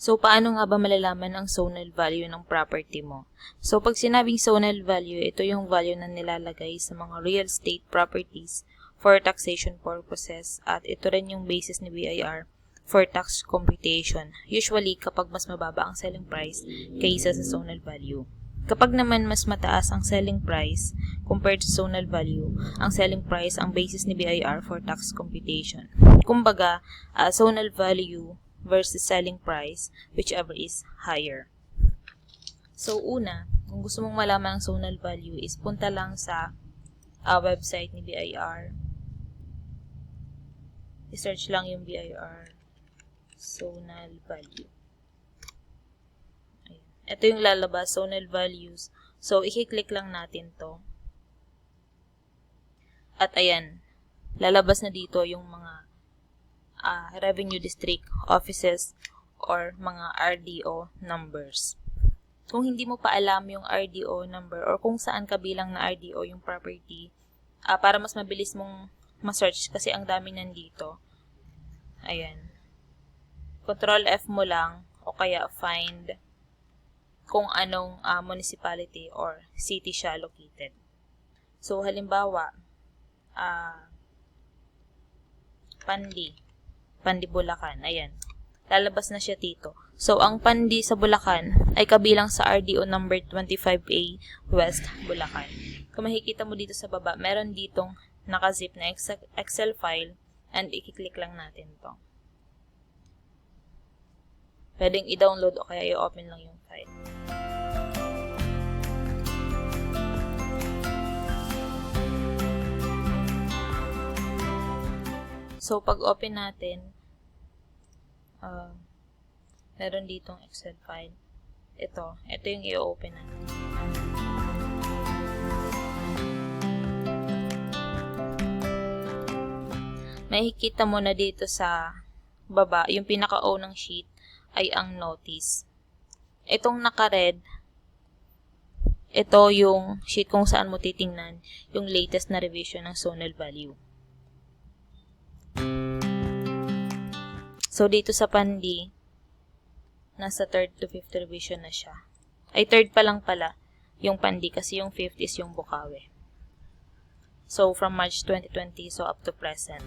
So, paano nga ba malalaman ang zonal value ng property mo? So, pag sinabing zonal value, ito yung value na nilalagay sa mga real estate properties for taxation purposes at ito rin yung basis ni BIR for tax computation. Usually, kapag mas mababa ang selling price kaysa sa zonal value. Kapag naman mas mataas ang selling price compared sa zonal value, ang selling price ang basis ni BIR for tax computation. Kumbaga, uh, zonal value versus selling price, whichever is higher. So, una, kung gusto mong malaman ang zonal value is punta lang sa uh, website ni BIR. I-search lang yung BIR zonal value. Ayan. Ito yung lalabas, zonal values. So, i-click lang natin to. At ayan, lalabas na dito yung mga uh, revenue district offices or mga RDO numbers. Kung hindi mo pa alam yung RDO number or kung saan kabilang na RDO yung property, uh, para mas mabilis mong ma-search kasi ang dami nandito. Ayan. Control F mo lang o kaya find kung anong uh, municipality or city siya located. So, halimbawa, uh, Pandi. Pandi Bulacan. Ayan. Lalabas na siya dito. So, ang Pandi sa Bulacan ay kabilang sa RDO number 25A West Bulacan. Kung makikita mo dito sa baba, meron ditong nakazip na Excel file and i-click lang natin to. Pwedeng i-download o kaya i-open lang yung file. So, pag open natin, uh, meron ditong Excel file. Ito. Ito yung i-open natin. Makikita mo na dito sa baba, yung pinaka-O ng sheet ay ang notice. Itong naka-red, ito yung sheet kung saan mo titingnan yung latest na revision ng zonal value. So, dito sa Pandi, nasa 3rd to 5th revision na siya. Ay, 3rd pa lang pala yung Pandi kasi yung 5th is yung Bukawe. So, from March 2020, so up to present.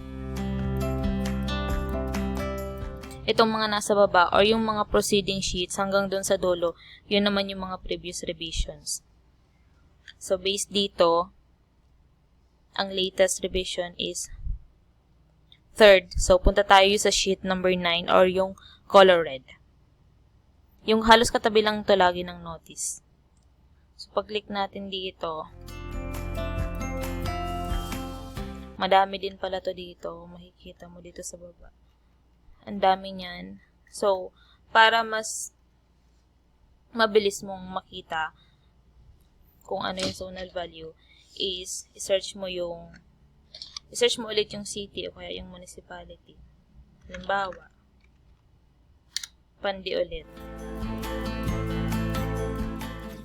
Itong mga nasa baba or yung mga proceeding sheets hanggang dun sa dulo, yun naman yung mga previous revisions. So, based dito, ang latest revision is Third, so punta tayo sa sheet number 9 or yung color red. Yung halos katabi lang ito lagi ng notice. So, pag-click natin dito, madami din pala to dito. Makikita mo dito sa baba. Ang dami niyan. So, para mas mabilis mong makita kung ano yung zonal value, is i-search mo yung i-search mo ulit yung city o kaya yung municipality. Halimbawa, Pandi ulit.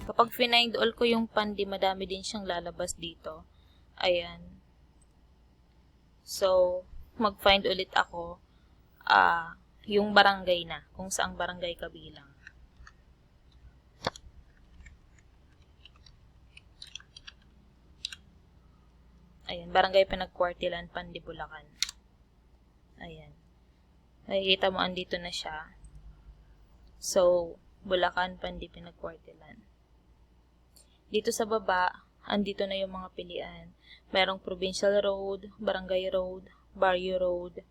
Kapag find all ko yung Pandi, madami din siyang lalabas dito. Ayan. So, mag-find ulit ako uh, yung barangay na, kung saang barangay kabilang. Ayan, Barangay Pinagkwartilan, Pandi, Bulacan. Ayan. Nakikita mo, andito na siya. So, Bulacan, Pandi, Pinagkwartilan. Dito sa baba, andito na yung mga pilian. Merong Provincial Road, Barangay Road, Barrio Road.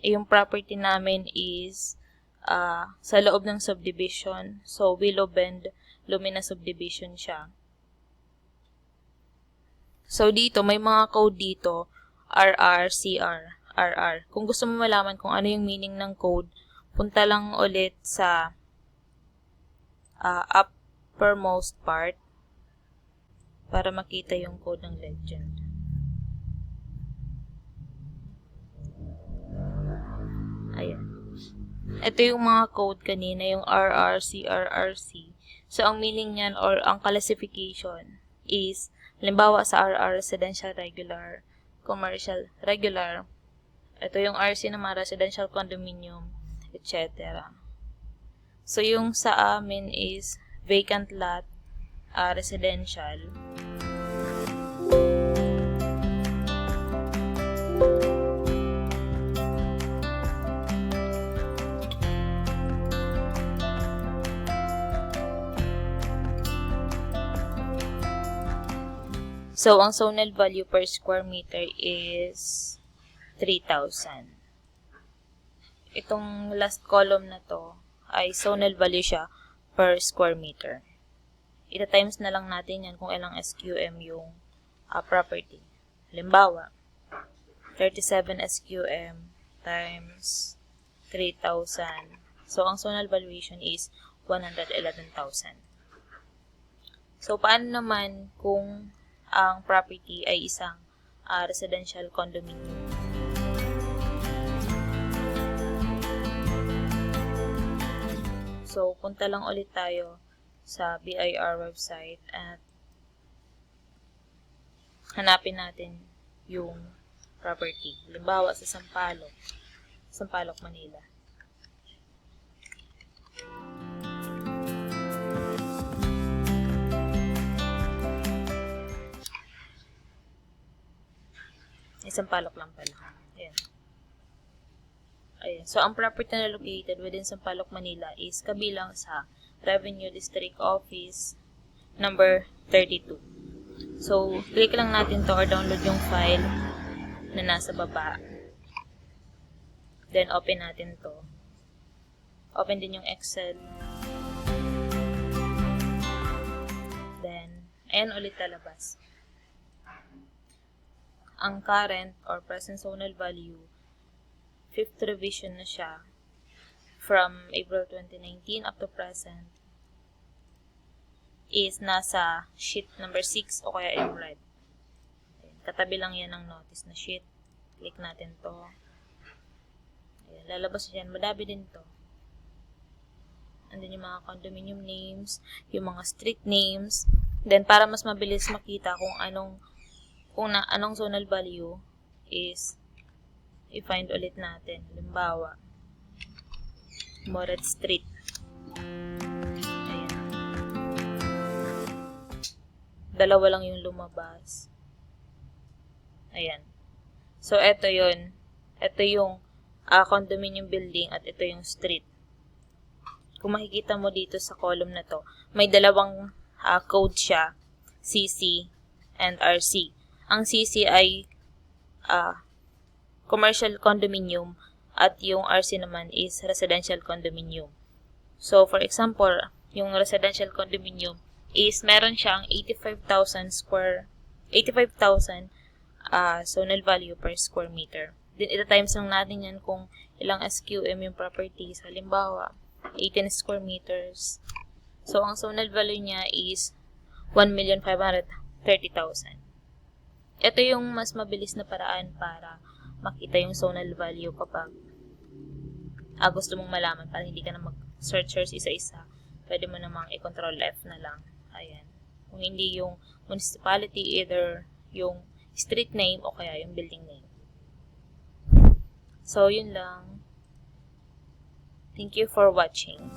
Yung property namin is uh, sa loob ng subdivision. So, Willow Bend, Lumina Subdivision siya. So, dito, may mga code dito, RR, CR, RR. Kung gusto mo malaman kung ano yung meaning ng code, punta lang ulit sa uh, uppermost part para makita yung code ng legend. Ayan. Ito yung mga code kanina, yung RR, CR, RC. So, ang meaning niyan or ang classification is Halimbawa sa RR, residential regular, commercial regular. Ito yung RC na mga residential condominium, etc. So, yung sa amin is vacant lot, ah, residential. So, ang zonal value per square meter is 3,000. Itong last column na to ay zonal value siya per square meter. Ita times na lang natin yan kung ilang SQM yung ah, property. Halimbawa, 37 SQM times 3,000. So, ang zonal valuation is 111,000. So, paano naman kung ang property ay isang ah, residential condominium? So, punta lang ulit tayo sa BIR website at hanapin natin yung property. Halimbawa sa Sampaloc, Sampaloc, Manila. Isang palok lang pala. Ayan. Ayan. So, ang property na located within Sampaloc, Manila is kabilang sa Revenue District Office number 32. So, click lang natin to or download yung file na nasa baba. Then, open natin to. Open din yung Excel. Then, ayan ulit talabas. Ang current or present zonal value, fifth revision na siya from April 2019 up to present is nasa sheet number 6 o kaya yung red. Ayan, katabi lang yan ng notice na sheet. Click natin to. Ayan, lalabas yan. Madami din to. Andun yung mga condominium names, yung mga street names. Then, para mas mabilis makita kung anong kung na, anong zonal value is i-find ulit natin. Halimbawa, Moret Street. Ayan. Dalawa lang yung lumabas. Ayan. So, eto yun. Ito yung ah, condominium building at ito yung street. Kung makikita mo dito sa column na to, may dalawang ah, code siya, CC and RC. Ang CC ay ah, commercial condominium at yung RC naman is residential condominium. So, for example, yung residential condominium is meron siyang 85,000 square 85,000 uh, zonal value per square meter. Then, ita times lang natin yan kung ilang SQM yung properties. Halimbawa, 18 square meters. So, ang zonal value niya is 1,530,000. Ito yung mas mabilis na paraan para makita yung zonal value kapag ah, gusto mong malaman para hindi ka na mag-search search isa-isa. Pwede mo namang i-control F na lang. Ayan. Kung hindi yung municipality, either yung street name o kaya yung building name. So, yun lang. Thank you for watching.